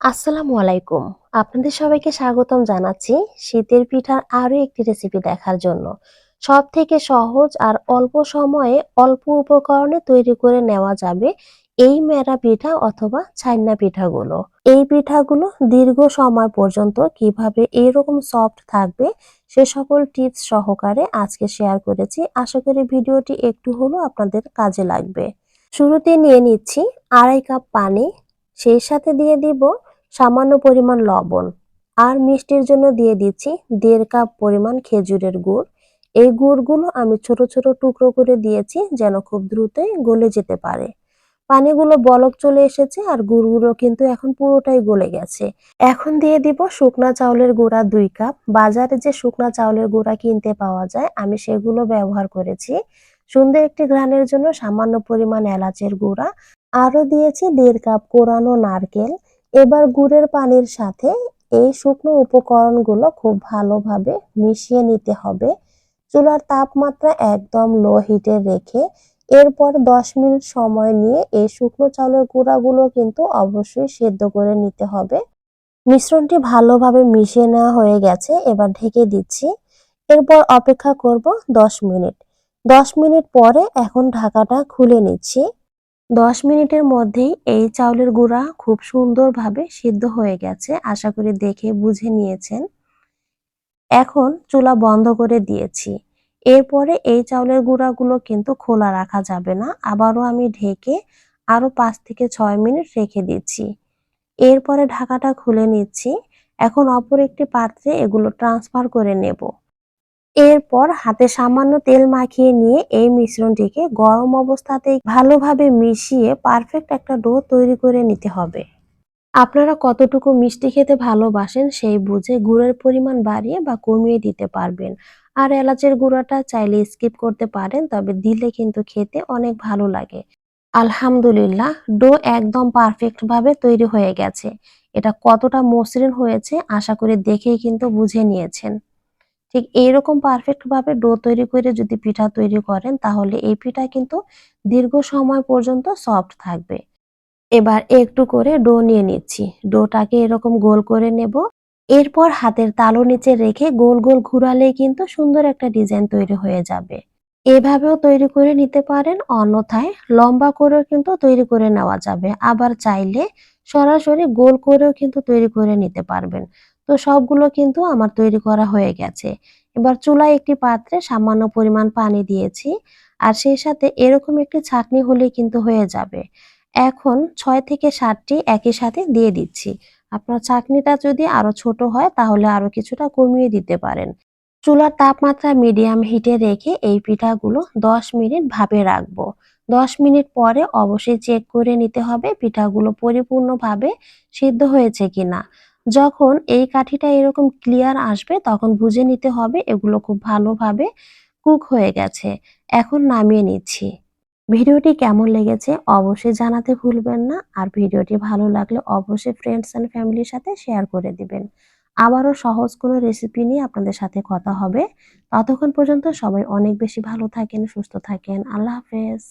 আসসালামু আলাইকুম। আপনাদের সবাইকে স্বাগতম জানাচ্ছি শীতের পিঠার আরও একটি রেসিপি দেখার জন্য। সব থেকে সহজ আর অল্প সময়ে অল্প উপকরণে তৈরি করে নেওয়া যাবে এই মেরা পিঠা অথবা ছাইনা পিঠাগুলো। এই পিঠাগুলো দীর্ঘ সময় পর্যন্ত কীভাবে এরকম সফট থাকবে সে সকল টিপস সহকারে আজকে শেয়ার করেছি। আশা করি ভিডিওটি একটু হলেও আপনাদের কাজে লাগবে। শুরুতে নিয়ে নিচ্ছি আড়াই কাপ পানি, সেই সাথে দিয়ে দিব সামান্য পরিমাণ লবণ আর মিষ্টির জন্য দিয়ে দিচ্ছি দেড় কাপ পরিমাণ খেজুরের গুড়। এই গুড়গুলো আমি ছোট ছোট টুকরো করে দিয়েছি যেন খুব দ্রুতই গলে যেতে পারে। পানিগুলো বলক চলে এসেছে আর গুড়গুলো কিন্তু এখন পুরোটাই গলে গেছে। এখন দিয়ে দিব শুকনা চাউলের গুঁড়া দুই কাপ। বাজারে যে শুকনা চাউলের গুঁড়া কিনতে পাওয়া যায়, আমি সেগুলো ব্যবহার করেছি। সুন্দর একটি ঘ্রাণের জন্য সামান্য পরিমাণ এলাচের গুঁড়া। আরও দিয়েছি দেড় কাপ কোরানো নারকেল। এবার গুড়ের পানির সাথে এই শুকনো উপকরণগুলো খুব ভালোভাবে মিশিয়ে নিতে হবে। চুলার তাপমাত্রা একদম লো হিটে রেখে এরপর দশ মিনিট সময় নিয়ে এই শুকনো চাউলের গুঁড়াগুলো কিন্তু অবশ্যই সেদ্ধ করে নিতে হবে। মিশ্রণটি ভালোভাবে মিশিয়ে নেওয়া হয়ে গেছে, এবার ঢেকে দিচ্ছি। এরপর অপেক্ষা করব দশ মিনিট। দশ মিনিট পরে এখন ঢাকাটা খুলে নিচ্ছি। দশ মিনিটের মধ্যেই এই চাউলের গুঁড়া খুব সুন্দরভাবে সিদ্ধ হয়ে গেছে, আশা করি দেখে বুঝে নিয়েছেন। এখন চুলা বন্ধ করে দিয়েছি। এরপরে এই চাউলের গুঁড়াগুলো কিন্তু খোলা রাখা যাবে না, আবারও আমি ঢেকে আরও পাঁচ থেকে ছয় মিনিট রেখে দিচ্ছি। এরপরে ঢাকাটা খুলে নিচ্ছি। এখন অপর একটি পাত্রে এগুলো ট্রান্সফার করে নেব। এরপর হাতে সামান্য তেল মাখিয়ে নিয়ে এই মিশ্রণটিকে গরম অবস্থাতে ভালোভাবে মিশিয়ে পারফেক্ট একটা ডো তৈরি করে নিতে হবে। আপনারা কতটুকু মিষ্টি খেতে ভালোবাসেন সেই বুঝে গুড়ের পরিমাণ বাড়িয়ে বা কমিয়ে দিতে পারবেন। আর এলাচের গুঁড়াটা চাইলে স্কিপ করতে পারেন, তবে দিলে কিন্তু খেতে অনেক ভালো লাগে। আলহামদুলিল্লাহ ডো একদম পারফেক্ট ভাবে তৈরি হয়ে গেছে। এটা কতটা মসৃণ হয়েছে আশা করি দেখেই কিন্তু বুঝে নিয়েছেন। ঠিক এইরকম পারফেক্ট ভাবে ডো তৈরি করে যদি পিঠা তৈরি করেন, তাহলে এই পিঠা কিন্তু দীর্ঘ সময় পর্যন্ত সফট থাকবে। এবার একটু করে ডো নিয়ে নিচ্ছি। ডোটাকে এরকম গোল করে নেব। এরপর হাতের তালু নিচে রেখে গোল গোল ঘুরালেই কিন্তু সুন্দর একটা ডিজাইন তৈরি হয়ে যাবে। এভাবেও তৈরি করে নিতে পারেন, অন্যথায় লম্বা করেও কিন্তু তৈরি করে নেওয়া যাবে। আবার চাইলে সরাসরি গোল করেও কিন্তু তৈরি করে নিতে পারবেন। তো সবগুলো কিন্তু আমার তৈরি করা হয়ে গেছে। এবার চুলায় একটি পাত্রে সামান্য পরিমাণ পানি দিয়েছি আর সেই সাথে এরকম একটি ছাকনি হলে কিন্তু হয়ে যাবে। এখন ছয় থেকে সাতটি একই সাথে দিয়ে দিচ্ছি। আপনার চাকনিটা যদি আরও ছোট হয় তাহলে আরও কিছুটা কমিয়ে দিতে পারেন। চুলার তাপমাত্রা মিডিয়াম হিটে রেখে এই পিঠাগুলো দশ মিনিট ভাবে রাখব। দশ মিনিট পরে অবশ্যই চেক করে নিতে হবে পিঠাগুলো পরিপূর্ণভাবে সিদ্ধ হয়েছে কিনা। যখন এই কাঠিটা এরকম ক্লিয়ার আসবে, তখন বুঝে নিতে হবে এগুলো খুব ভালোভাবে কুক হয়ে গেছে। এখন নামিয়ে নিচ্ছি। ভিডিওটি কেমন লেগেছে অবশ্যই জানাতে ভুলবেন না। আর ভিডিওটি ভালো লাগলে অবশ্যই ফ্রেন্ডস অ্যান্ড ফ্যামিলির সাথে শেয়ার করে দিবেন। আবারও সহজ কোনো রেসিপি নিয়ে আপনাদের সাথে কথা হবে। ততক্ষণ পর্যন্ত সবাই অনেক বেশি ভালো থাকেন, সুস্থ থাকেন। আল্লাহ হাফেজ।